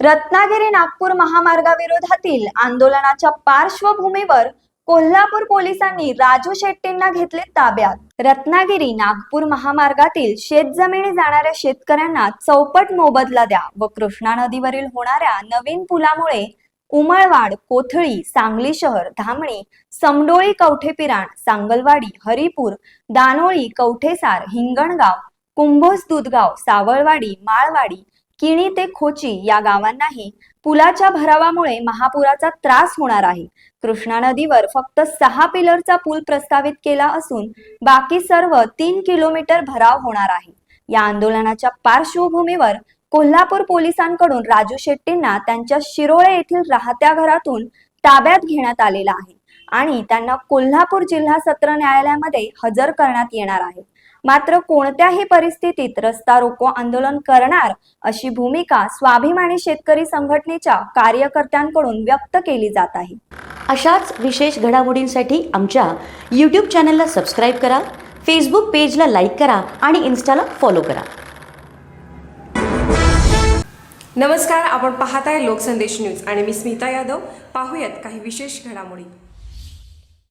रत्नागिरी नागपूर महामार्गाविरोधातील आंदोलनाच्या पार्श्वभूमीवर कोल्हापूर पोलिसांनी राजू शेट्टींना घेतले ताब्यात. रत्नागिरी नागपूर महामार्गातील शेतजमिनी जाणाऱ्या शेतकऱ्यांना चौपट मोबदला द्या व कृष्णा नदीवरील होणाऱ्या नवीन पुलामुळे उमळवाड कोथळी सांगली शहर धामणी समडोळी कवठेपिराण सांगलवाडी हरिपूर दानोळी कवठेसार हिंगणगाव कुंभोज दुधगाव सावळवाडी माळवाडी किणी ते खोची या गावांनाही पुलाच्या भरावामुळे महापुराचा त्रास होणार आहे. कृष्णा नदीवर फक्त सहा पिलरचा पूल प्रस्तावित केला असून बाकी सर्व तीन किलोमीटर भराव होणार आहे. या आंदोलनाच्या पार्श्वभूमीवर कोल्हापूर पोलिसांकडून राजू शेट्टींना त्यांच्या शिरोळे येथील राहत्या घरातून ताब्यात घेण्यात आलेला आहे आणि त्यांना कोल्हापूर जिल्हा सत्र न्यायालयामध्ये हजर करण्यात येणार आहे. मात्र कोणत्याही परिस्थितीत रस्ता रोको आंदोलन करणार अशी भूमिका स्वाभिमानी शेतकरी संघटनेच्या कार्यकर्त्यांकडून व्यक्त केली जात आहे. अशाच विशेष घडामोडींसाठी आमच्या यूट्यूब चॅनलला सबस्क्राईब करा फेसबुक पेजला लाईक करा आणि इन्स्टाला फॉलो करा. नमस्कार आपण पाहताय लोकसंदेश न्यूज आणि मी स्मिता यादव. पाहूयात काही विशेष घडामोडी.